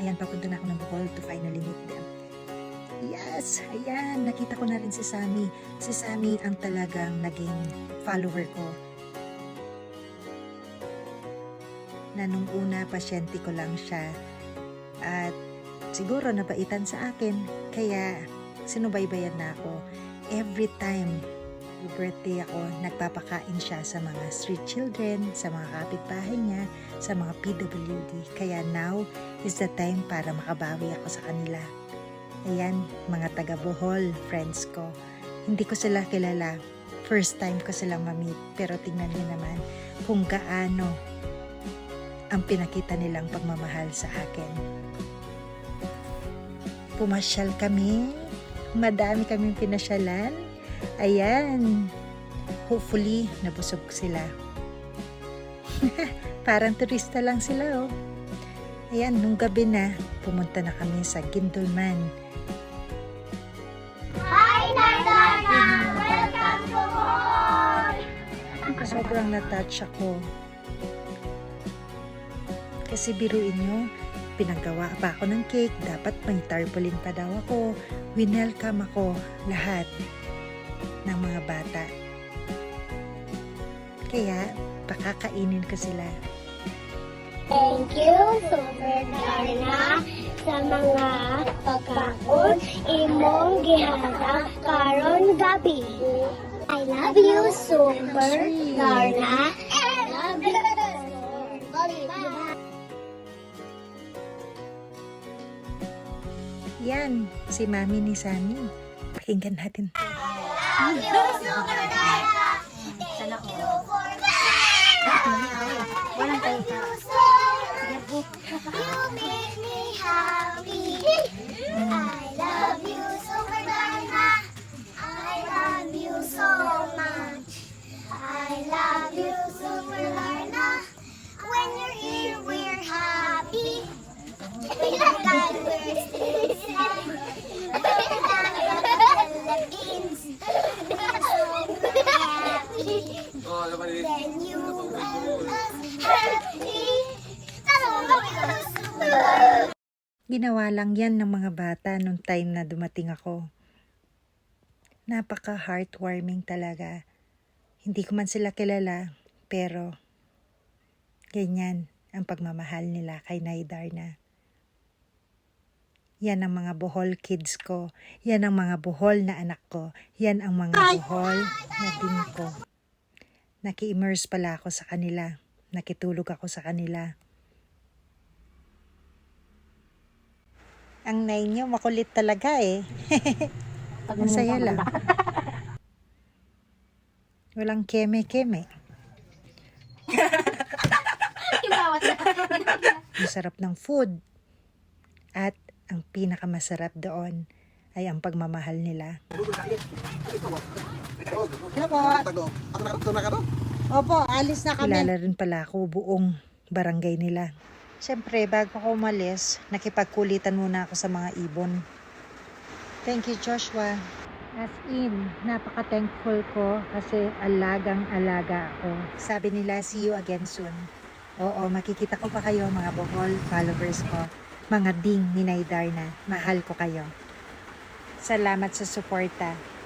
Ayan, papunta na ako ng Bohol to finally meet them. Yes! Ayan, nakita ko na rin si Sammy. Si Sammy ang talagang naging follower ko. Na nung una, pasyente ko lang siya. At siguro nabaitan sa akin. Kaya sinubaybayan na ako. Every time birthday ako, nagpapakain siya sa mga street children, sa mga kapitbahay niya, sa mga PWD. Kaya now is the time para makabawi ako sa kanila. Ayan, mga taga Bohol, friends ko. Hindi ko sila kilala. First time ko silang mamit. Pero tingnan niyo naman kung gaano ang pinakita nilang pagmamahal sa akin. Pumasyal kami. Madami kaming pinasyalan. Ayan. Hopefully, nabusog sila. Parang turista lang sila, oh. Ayan, nung gabi na, pumunta na kami sa Gindulman. Hi, Nardana! Welcome to Bohol! Sobrang natouch ako. Kasi biruin nyo, pinagawa pa ako ng cake. Dapat may tarpaulin pa daw ako. Winelcome ako lahat ng mga bata. Kaya, pakakainin ko sila. Thank you, Super Darna, sa mga pagkaon imong gihasa karon gabi. I love you, Super Darna. I love you. Yan, si Mami ni Sammy. Pakinggan natin. Walang Then you us happy. Ginawa lang yan ng mga bata nung time na dumating ako. Napaka heartwarming talaga. Hindi ko man sila kilala, pero ganyan ang pagmamahal nila kay Naidarna. Yan ang mga Bohol kids ko. Yan ang mga Bohol na anak ko. Yan ang mga Bohol na din ko. Naki-immerse pala ako sa kanila. Nakitulog ako sa kanila. Ang nai niyo makulit talaga eh. Masaya lang. Walang keme-keme. Masarap ng food. At ang pinakamasarap doon ay ang pagmamahal nila. Opo, alis na kami. Kilala rin pala ako buong barangay nila. Siyempre, bago ako umalis, nakipagkulitan muna ako sa mga ibon. Thank you, Joshua. As in, napaka-thankful ko kasi alagang-alaga ako. Sabi nila, see you again soon. Oo, makikita ko pa kayo mga Bohol followers ko. Mga ding ni Naidarna. Mahal ko kayo. Salamat sa suporta.